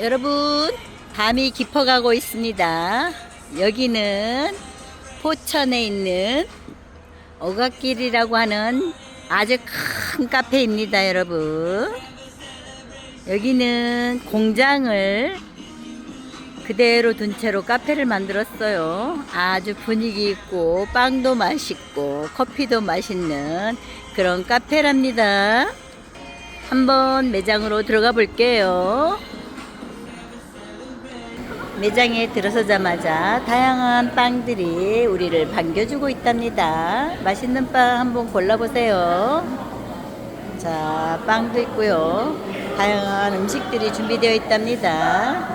여러분, 밤이 깊어가고 있습니다. 여기는 포천에 있는 어각길이라고 하는 아주 큰 카페입니다, 여러분. 여기는 공장을 그대로 둔 채로 카페를 만들었어요. 아주 분위기 있고 빵도 맛있고 커피도 맛있는 그런 카페랍니다. 한번 매장으로 들어가 볼게요. 매장에 들어서자마자 다양한 빵들이 우리를 반겨주고 있답니다. 맛있는 빵 한번 골라보세요. 자, 빵도 있고요. 다양한 음식들이 준비되어 있답니다.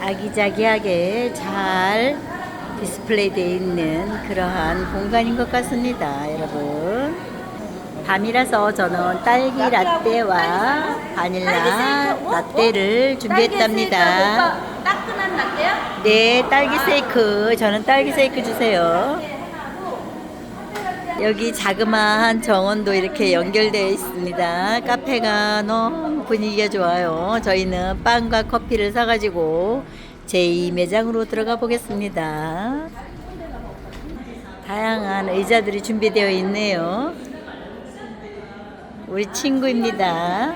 아기자기하게 잘 디스플레이되어 있는 그러한 공간인 것 같습니다, 여러분. 밤이라서 저는 딸기 라떼와 바닐라 라떼를 준비했답니다. 따끈한 라떼요? 네, 딸기 세이크. 저는 딸기 세이크 주세요. 여기 자그마한 정원도 이렇게 연결되어 있습니다. 카페가 너무 분위기가 좋아요. 저희는 빵과 커피를 사가지고 제2 매장으로 들어가 보겠습니다. 다양한 의자들이 준비되어 있네요. 우리 친구입니다.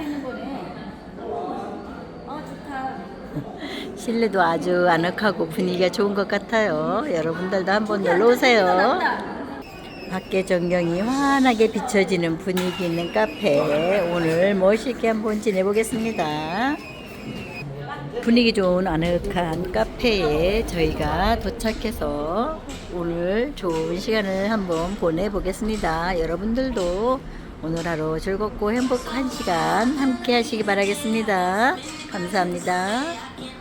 실내도 아주 아늑하고 분위기가 좋은 것 같아요. 여러분들도 한번 놀러 오세요. 밖에 전경이 환하게 비춰지는 분위기 있는 카페 오늘 멋있게 한번 지내보겠습니다. 분위기 좋은 아늑한 카페에 저희가 도착해서 오늘 좋은 시간을 한번 보내보겠습니다. 여러분들도 오늘 하루 즐겁고 행복한 시간 함께 하시기 바라겠습니다. 감사합니다.